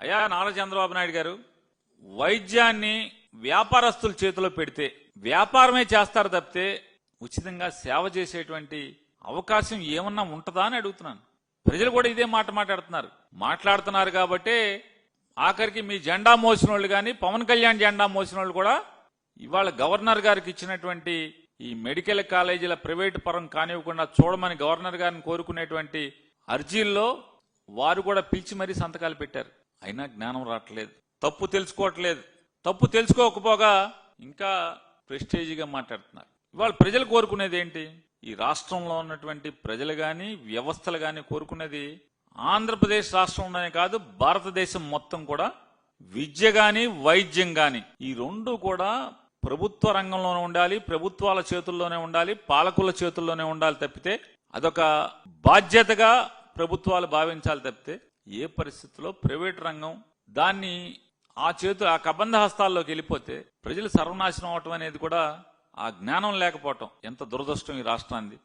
అయ్యా నారా చంద్రబాబు నాయుడు గారు వైద్యాన్ని వ్యాపారస్తుల చేతిలో పెడితే వ్యాపారమే చేస్తారు తప్పితే ఉచితంగా సేవ చేసేటువంటి అవకాశం ఏమన్నా ఉంటుందా అని అడుగుతున్నాను. ప్రజలు కూడా ఇదే మాట మాట్లాడుతున్నారు. మాట్లాడుతున్నారు కాబట్టి ఆఖరికి మీ జెండా మోసిన వాళ్ళు కానీ పవన్ కళ్యాణ్ జెండా మోసిన వాళ్ళు కూడా ఇవాళ గవర్నర్ గారికి ఇచ్చినటువంటి ఈ మెడికల్ కాలేజీల ప్రైవేటు పరం కానివ్వకుండా చూడమని గవర్నర్ గారిని కోరుకునేటువంటి అర్జీల్లో వారు కూడా పిలిచి మరీ సంతకాలు పెట్టారు. అయినా జ్ఞానం రావట్లేదు. తప్పు తెలుసుకోవట్లేదు. తప్పు తెలుసుకోకపోగా ఇంకా ప్రెస్టేజీగా మాట్లాడుతున్నారు. ఇవాళ ప్రజలు కోరుకునేది ఏంటి? ఈ రాష్ట్రంలో ఉన్నటువంటి ప్రజలు గాని వ్యవస్థలు గాని కోరుకునేది ఆంధ్రప్రదేశ్ రాష్ట్రంలోనే కాదు భారతదేశం మొత్తం కూడా విద్య గాని వైద్యం గాని. ఈ రెండు కూడా ప్రభుత్వ రంగంలోనే ఉండాలి ప్రభుత్వాల చేతుల్లోనే ఉండాలి పాలకుల చేతుల్లోనే ఉండాలి తప్పితే అదొక బాధ్యతగా ప్రభుత్వాలు భావించాలి తప్పితే ఏ పరిస్థితిలో ప్రైవేట్ రంగం దాన్ని ఆ చేతు ఆ కబంధ హస్తాల్లోకి వెళ్ళిపోతే ప్రజలు సర్వనాశనం అవటం అనేది కూడా ఆ జ్ఞానం లేకపోవటం ఎంత దురదృష్టం ఈ రాష్ట్రాన్ని